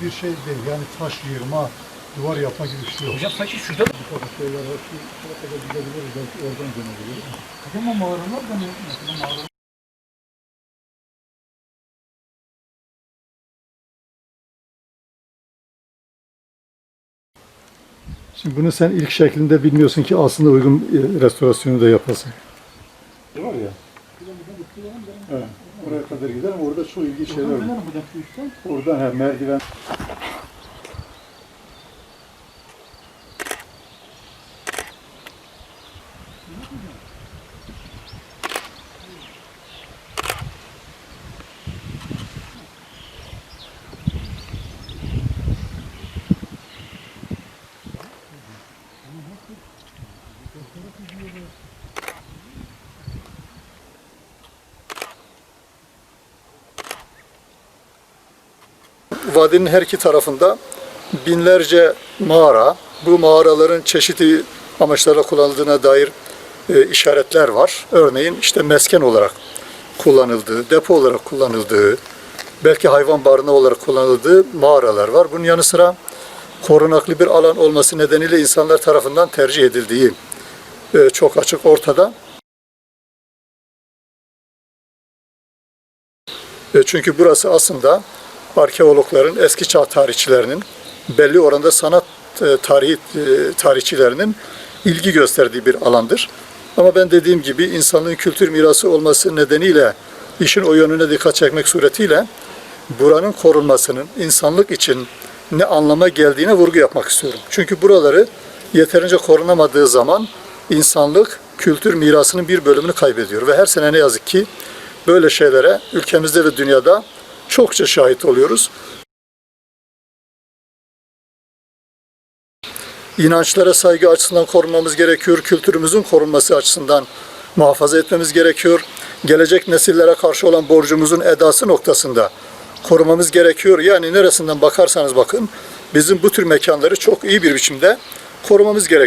bir şey değil. Yani taş yığma, duvar yapma gibi bir şey yok. Hocam sanki şurada da Bu tarz şeyler var. Şu şuraya kadar gidebiliriz. Belki oradan dönebiliriz. ama mağaralar da ne? Mesela Şimdi bunu sen ilk şeklinde bilmiyorsun ki aslında uygun e, restorasyonu da yapasın. Var ya. Evet. Oraya kadar gider ama orada çok ilginç şeyler var. buradan şu üstten. Oradan ha, Vadinin her iki tarafında binlerce mağara, bu mağaraların çeşitli amaçlarla kullanıldığına dair e, işaretler var. Örneğin işte mesken olarak kullanıldığı, depo olarak kullanıldığı, belki hayvan barınağı olarak kullanıldığı mağaralar var. Bunun yanı sıra korunaklı bir alan olması nedeniyle insanlar tarafından tercih edildiği e, çok açık ortada. E, Çünkü burası aslında arkeologların, eski çağ tarihçilerinin, belli oranda sanat e, tarihi e, tarihçilerinin ilgi gösterdiği bir alandır. Ama ben dediğim gibi insanlığın kültür mirası olması nedeniyle işin o yönüne dikkat çekmek suretiyle buranın korunmasının insanlık için ne anlama geldiğine vurgu yapmak istiyorum. Çünkü buraları yeterince korunamadığı zaman insanlık kültür mirasının bir bölümünü kaybediyor ve her sene ne yazık ki böyle şeylere ülkemizde ve dünyada çokça şahit oluyoruz. İnançlara saygı açısından korunmamız gerekiyor, kültürümüzün korunması açısından muhafaza etmemiz gerekiyor. Gelecek nesillere karşı olan borcumuzun edası noktasında korumamız gerekiyor. Yani neresinden bakarsanız bakın bizim bu tür mekanları çok iyi bir biçimde korumamız gerekiyor.